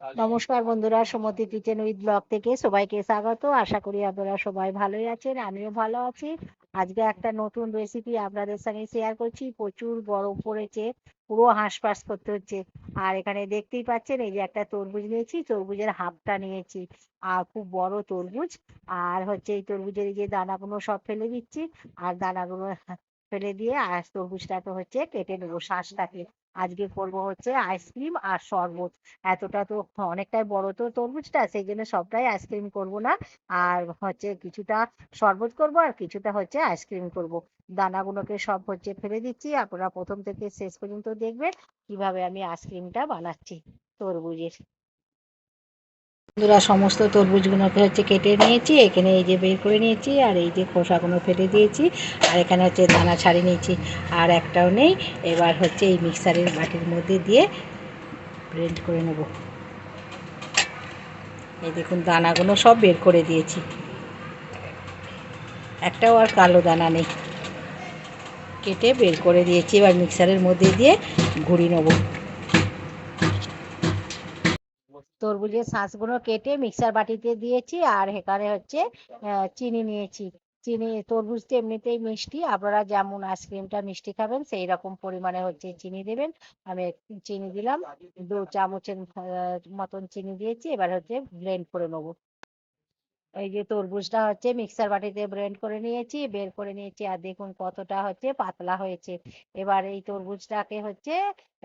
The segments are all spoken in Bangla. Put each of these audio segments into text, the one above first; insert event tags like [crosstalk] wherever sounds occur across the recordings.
নমস্কার বন্ধুরা, সমতি কিচেন উইথ ব্লগ থেকে সবাইকে স্বাগত। আশা করি আপনারা সবাই ভালোই আছেন, আমিও ভালো আছি। আজকে একটা নতুন রেসিপি আপনাদের সঙ্গে শেয়ার করছি, প্রচুর বরফ পড়েছে, পুরো হাঁসফাঁস করতে হচ্ছে। আর এখানে দেখতেই পাচ্ছেন, এই যে একটা তরমুজ নিয়েছি, তরমুজের হাফটা নিয়েছি। আর খুব বড় তরমুজ, আর হচ্ছে এই তরমুজের এই যে দানাগুলো সব ফেলে দিচ্ছি, আর দানাগুলো ফেলে দিয়ে আর তরমুজটাকে হচ্ছে কেটে নেব শ্বাসটাকে আজকে করব হচ্ছে আইসক্রিম আর শরবত। এতটা তো অনেকটাই বড় তো তরমুজটা, সেই জন্য সবটাই আইসক্রিম করব না। আর হচ্ছে কিছুটা শরবত করব আর কিছুটা হচ্ছে আইসক্রিম করব। দানাগুলোকে সব হচ্ছে ফেলে দিচ্ছি। আপনারা প্রথম থেকে শেষ পর্যন্ত দেখবেন কীভাবে আমি আইসক্রিমটা বানাচ্ছি তরমুজের। বন্ধুরা, সমস্ত তরমুজগুলোকে হচ্ছে কেটে নিয়েছি, এখানে এই যে বের করে নিয়েছি, আর এই যে খোসাগুলো ফেলে দিয়েছি, আর এখানে হচ্ছে দানা ছাড়িয়ে নিয়েছি, আর একটাও নেই। এবার হচ্ছে এই মিক্সারের বাটির মধ্যে দিয়ে ব্লেন্ড করে নেব। এই দেখুন, দানাগুলো সব বের করে দিয়েছি। একটাও আর কালো দানা নেই। কেটে বের করে দিয়েছি, এবার মিক্সারের মধ্যে দিয়ে ঘুরিয়ে নেব। তরমুজের শাঁসগুলো কেটে মিক্সার বাটিতে দিয়েছি আর এখানে হচ্ছে চিনি নিয়েছি। চিনি, তরমুজ তো এমনিতেই মিষ্টি, আপনারা যেমন আইসক্রিমটা মিষ্টি খাবেন সেই রকম পরিমাণে হচ্ছে চিনি দেবেন। আমি চিনি দিলাম, দু চামচের মতন চিনি দিয়েছি, এবার হচ্ছে ব্লেন্ড করে নেব। এই যে তরমুজটা হচ্ছে মিক্সার বাটিতে ব্লেন্ড করে নিয়েছি, বের করে নিয়েছি আর দেখুন কতটা হচ্ছে পাতলা হয়েছে। এবার এই তরমুজটাকে হচ্ছে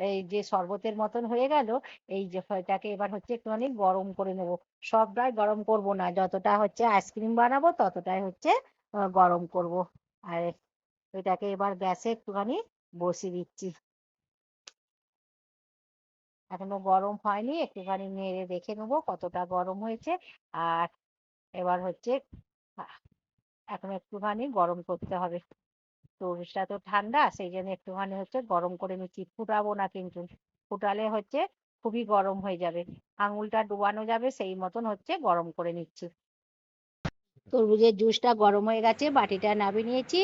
এই যে শরবতের মতন হয়ে গেল, এই যে এটাকে এবার হচ্ছে একটুখানি গরম করে নেব। সবটাই গরম করব না, যতটা হচ্ছে আইসক্রিম বানাবো ততটাই হচ্ছে গরম করব। আর এটাকে এবার গ্যাসে একটুখানি বসিয়ে দিচ্ছি। এখনও গরম হয়নি, একটুখানি নেড়ে দেখে নেব কতটা গরম হয়েছে। আর এবার হচ্ছে এখন একটুখানি গরম করতে হবে। তরমুজটা তো ঠান্ডা, সেই জন্য একটুখানি হচ্ছে গরম করে নিচ্ছি। ফুটাবো না কিন্তু। ফুটালে হচ্ছে খুবই গরম হয়ে যাবে। আঙুলটা ডোবানো যাবে, সেই মতন হচ্ছে গরম করে নিচ্ছি। তরমুজের জুসটা গরম হয়ে গেছে, বাটিটা নামিয়ে নিয়েছি।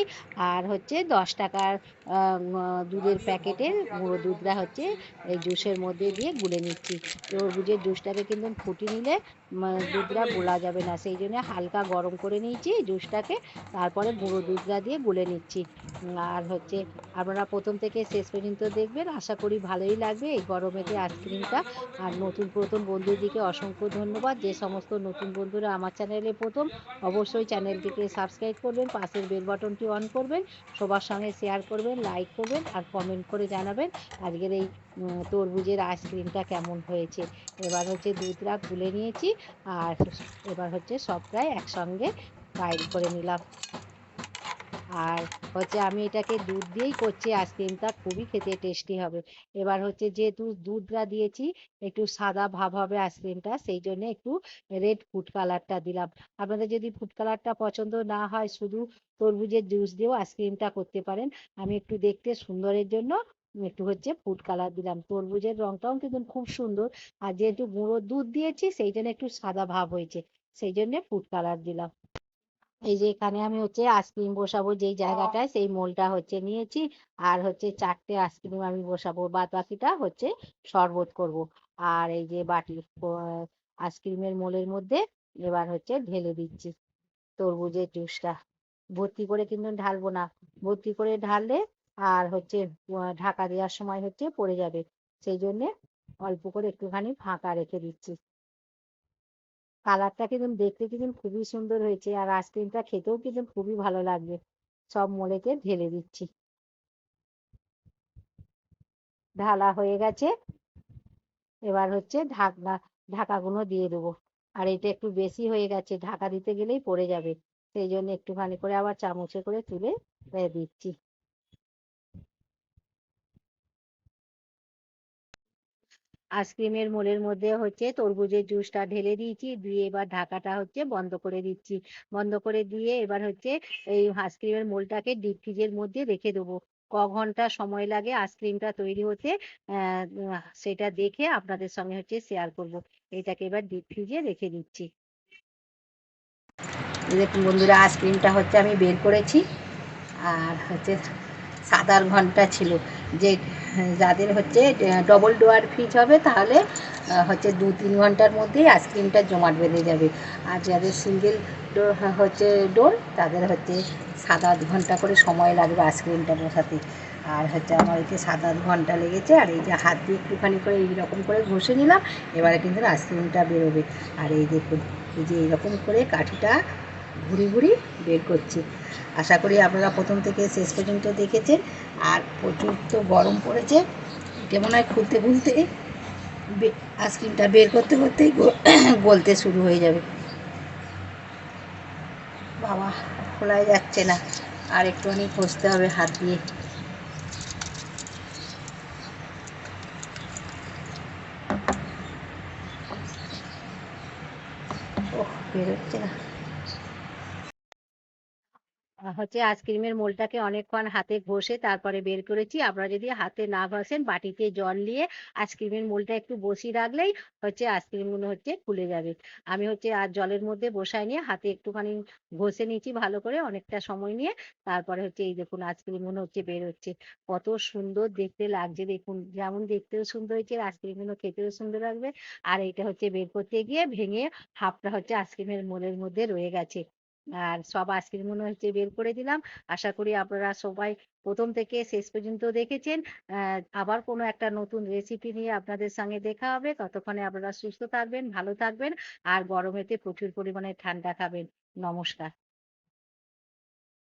আর হচ্ছে দশ টাকার দুধের প্যাকেটের গুঁড়ো দুধটা হচ্ছে এই জুসের মধ্যে দিয়ে গুলে নিচ্ছি। তরমুজের জুসটাকে কিন্তু ফুটিয়ে নিলে দুধটা গোলা যাবে না। সেই জন্য হালকা গরম করে নিয়েছি জুসটাকে। তারপরে গুঁড়ো দুধটা দিয়ে গুলে নিচ্ছি। আর হচ্ছে আপনারা প্রথম থেকে শেষ পর্যন্ত দেখবেন। আশা করি ভালোই লাগবে এই গরমেতে আইসক্রিমটা। আর নতুন প্রথম বন্ধুদিকে অসংখ্য ধন্যবাদ। যে সমস্ত নতুন বন্ধুরা আমার চ্যানেলে প্রথম অবশ্যই চ্যানেলটিকে সাবস্ক্রাইব করবেন, পাশের বেল বাটনটি অন করবেন, সবার সঙ্গে শেয়ার করবেন, লাইক করবেন আর কমেন্ট করে জানাবেন আজকের এই তরমুজের আইসক্রিমটা কেমন হয়েছে। এবার হচ্ছে দুধটা গুলে নিয়েছি আর এবার হচ্ছে সবটাই একসঙ্গে বাইর করে নিলাম। আর হচ্ছে আমি এটাকে দুধ দিয়েই করছি আইসক্রিমটা, খুবই খেতে টেস্টি হবে। এবার হচ্ছে যেহেতু দুধটা দিয়েছি, একটু সাদা ভাব হবে আইসক্রিমটা, সেই জন্য একটু রেড ফুড কালারটা দিলাম। আপনাদের যদি ফুড কালারটা পছন্দ না হয়, শুধু তরমুজের জুস দিয়েও আইসক্রিমটা করতে পারেন। আমি একটু দেখতে সুন্দরের জন্য একটু হচ্ছে ফুড কালার দিলাম। তরমুজের রংটাও কিন্তু খুব সুন্দর। আর যেহেতু গুঁড়ো দুধ দিয়েছি, সেই জন্য একটু সাদা ভাব হয়েছে, সেই জন্য ফুড কালার দিলাম। এই যে এখানে আমি হচ্ছে আইসক্রিম বসাবো যেই জায়গাটায় সেই মোলটা হচ্ছে নিয়েছি। আর হচ্ছে চারটে আইসক্রিম আমি বসাবো বাদ বাকিটা হচ্ছে শরবত করব। আর এই যে বাটি আইসক্রিমের মোলের মধ্যে এবার হচ্ছে ঢেলে দিচ্ছি তরমুজের জুসটা। ভর্তি করে কিন্তু ঢালবো না। ভর্তি করে ঢাললে আর হচ্ছে ঢাকা দেওয়ার সময় হচ্ছে পড়ে যাবে। সেই জন্যে অল্প করে একটুখানি ফাঁকা রেখে দিচ্ছি। কালারটা কিন্তু দেখতে কিন্তু খুবই সুন্দর হয়েছে আর আইসক্রিমটা খেতেও কিন্তু খুবই ভালো লাগবে। সব মোলেতে ঢেলে দিচ্ছি। ঢালা হয়ে গেছে। এবার হচ্ছে ঢাকনা, ঢাকাগুলো দিয়ে দেবো। আর এটা একটু বেশি হয়ে গেছে, ঢাকা দিতে গেলেই পড়ে যাবে। সেই জন্য একটুখানি করে আবার চামচে করে তুলে দিচ্ছি। আইসক্রিমের মোলের মধ্যে হচ্ছে তরমুজের জুসটা ঢেলে দিয়েছি, দিয়ে এবার ঢাকাটা হচ্ছে বন্ধ করে দিচ্ছি। বন্ধ করে দিয়ে এবার হচ্ছে এই আইসক্রিমের মোলটাকে ডিপ ফ্রিজের মধ্যে রেখে দেবো। ক ঘণ্টা সময় লাগে আইসক্রিমটা তৈরি হতে সেটা দেখে আপনাদের সঙ্গে হচ্ছে শেয়ার করব। এটাকে এবার ডিপ ফ্রিজে রেখে দিচ্ছি। দেখুন বন্ধুরা, আইসক্রিমটা হচ্ছে আমি বের করেছি, আর হচ্ছে সাত আট ঘণ্টা ছিল। যে যাদের হচ্ছে ডবল ডোয়ার ফ্রিজ হবে, তাহলে হচ্ছে দু তিন ঘণ্টার মধ্যেই আইসক্রিমটা জমাট বেঁধে যাবে। আর যাদের সিঙ্গেল ডোর হচ্ছে ডোর তাদের হচ্ছে সাত আট ঘণ্টা করে সময় লাগবে আইসক্রিমটা বসাতে। আর হচ্ছে আমার এতে সাত আট ঘণ্টা লেগেছে, আর এই যে হাত দিয়ে একটুখানি করে এইরকম করে ঘষে নিলাম, এবারে কিন্তু আইসক্রিমটা বেরোবে। আর এই দেখুন, এই যে এইরকম করে কাঠিটা ঘুরি ঘুরি বের করছি। আশা করি আপনারা প্রথম থেকে শেষ পর্যন্ত দেখেছেন। আর প্রচুর তো গরম পড়েছে। এটা মনে হয় খুলতে খুলতে আইসক্রিমটা বের করতে করতেই [clears throat] গলতে শুরু হয়ে যাবে। বাবা, খোলাই যাচ্ছে না। আর একটুখানি ঘষতে হবে হাত দিয়ে। বেরোচ্ছে না। হচ্ছে আইসক্রিমের মোলটাকে অনেকক্ষণ হাতে ঘষে তারপরে বের করেছি। আপনারা যদি হাতে না ঘষেন, বাটিতে জল নিয়ে আইসক্রিমের মোলটা একটু বসিয়ে রাখলেই হচ্ছে আইসক্রিমগুলো হচ্ছে খুলে যাবে। আমি হচ্ছে আর জলের মধ্যে বসাই নিয়ে হাতে একটুখানি ঘষে নিয়েছি ভালো করে অনেকটা সময় নিয়ে। তারপরে হচ্ছে এই দেখুন আইসক্রিমগুলো হচ্ছে বের হচ্ছে। কত সুন্দর দেখতে লাগছে দেখুন, যেমন দেখতেও সুন্দর হয়েছে, আইসক্রিমগুলো খেতেও সুন্দর লাগবে। আর এটা হচ্ছে বের করতে গিয়ে ভেঙে হাফটা হচ্ছে আইসক্রিমের মোলের মধ্যে রয়ে গেছে। আর সব আজকের মনে হচ্ছে বের করে দিলাম। আশা করি আপনারা সবাই প্রথম থেকে শেষ পর্যন্ত দেখেছেন। আবার কোনো একটা নতুন রেসিপি নিয়ে আপনাদের সঙ্গে দেখা হবে। ততক্ষণে আপনারা সুস্থ থাকবেন, ভালো থাকবেন আর গরমেতে প্রচুর পরিমাণে ঠান্ডা খাবেন। নমস্কার।